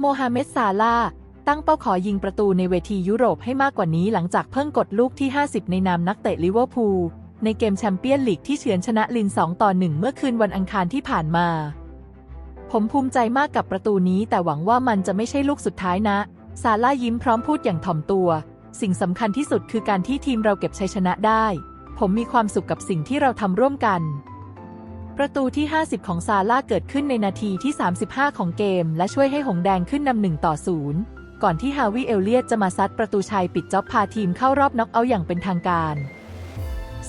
โมฮัมเหม็ดซาลาตั้งเป้าขอยิงประตูในเวทียุโรปให้มากกว่านี้หลังจากเพิ่งกดลูกที่ 50 ในนามนักเตะลิเวอร์พูลในเกมแชมเปี้ยนลีกที่เฉือนชนะลิน 2 ต่อ 1 เมื่อคืนวันอังคารที่ผ่านมา ผมภูมิใจมากกับประตูนี้แต่หวังว่ามันจะไม่ใช่ลูกสุดท้ายนะ ซาร่ายิ้มพร้อมพูดอย่างถ่อมตัว สิ่งสำคัญที่สุดคือการที่ทีมเราเก็บชัยชนะได้ ผมมีความสุขกับสิ่งที่เราทำร่วมกัน ประตูที่ 50 ของซาร่าเกิดขึ้นในนาทีที่ 35 ของเกม และช่วยให้หงแดงขึ้นนำหนึ่งต่อศูนย์ก่อนที่ฮาวิเอลเลียตจะมาซัดประตูชัยปิดจ็อบพาทีมเข้ารอบน็อกเอาท์อย่างเป็นทางการ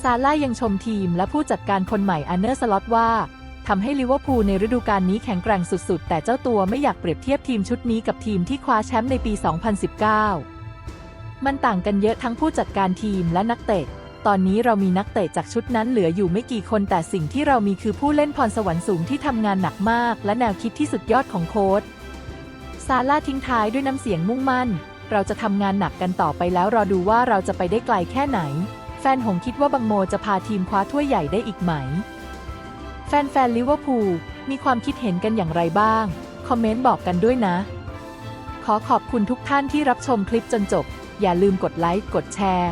ซาร่ายังชมทีมและผู้จัดการคนใหม่อันเนอร์สล็อตว่าทำให้ลิเวอร์พูลในฤดูกาลนี้แข็งแกร่งสุดๆ แต่เจ้าตัวไม่อยากเปรียบเทียบทีมชุดนี้กับทีมที่คว้าแชมป์ในปี 2019 มันต่างกันเยอะทั้งผู้จัดการทีมและนักเตะ ตอนนี้เรามีนักเตะจากชุดนั้นเหลืออยู่ไม่กี่คนแต่สิ่งที่เรามีคือผู้เล่นพรสวรรค์สูงที่ทำงานหนักมาก และแนวคิดที่สุดยอดของโค้ชซาร่าทิ้งท้ายด้วยน้ำเสียงมุ่งมั่น เราจะทำงานหนักกันต่อไปแล้วรอดูว่าเราจะไปได้ไกลแค่ไหน แฟนหงคิดว่าบังโมจะพาทีมคว้าถ้วยใหญ่ได้อีกไหม แฟนๆลิเวอร์พูลมีความคิดเห็นกันอย่างไรบ้าง คอมเมนต์บอกกันด้วยนะ ขอขอบคุณทุกท่านที่รับชมคลิปจนจบ อย่าลืมกดไลค์กดแชร์